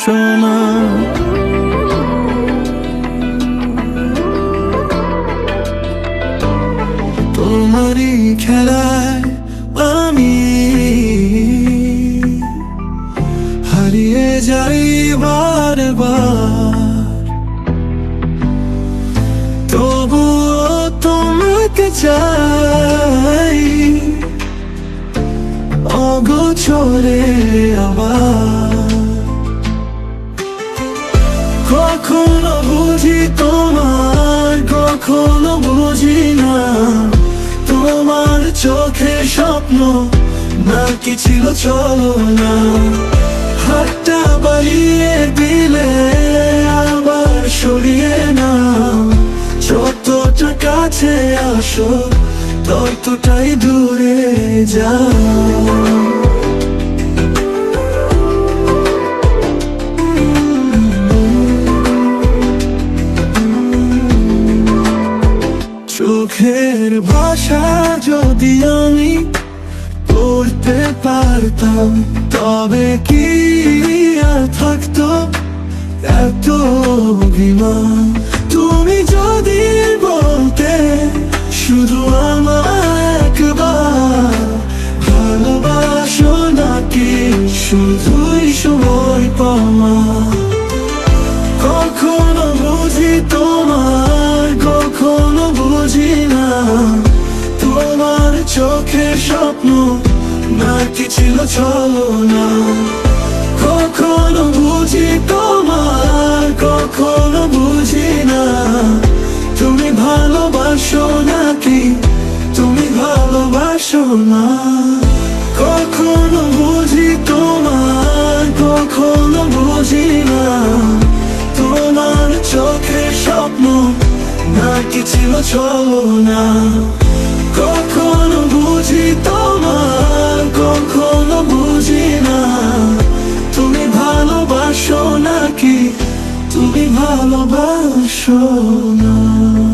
ভালোবাসো না তোমারই খেলায় আমি হারিয়ে যাই বারবার। তবুও তোমাকে চাই অগোচরে আবার চোখে স্বপ্ন, নাকি ছিল চলো না হাতটা বাড়িয়ে দিলে আবার সরিয়ে না যতটা কাছে আসো, ততটাই দূরে যাও। চোখের ভাষা যদি আমি পড়তে পারতাম, তবে কি আর থাকতো এত অভিমান? তুমি যদি বলতে শুধু আমার একবার ভালোবাসো নাকি শুধুই সময় পাওয়া? বুঝি না তোমার চোখে স্বপ্ন নাকি ছিল চলো না কখনো বুঝি তোমার, কখনো বুঝি না। তুমি ভালোবাসো নাকি, তুমি ভালোবাসো না? কখনো বুঝি তোমার, কখনো বুঝি না। চলো না। কখনো বুঝি তোমার কখনো বুঝি না। তুমি ভালোবাসো নাকি? তুমি ভালোবাসো না।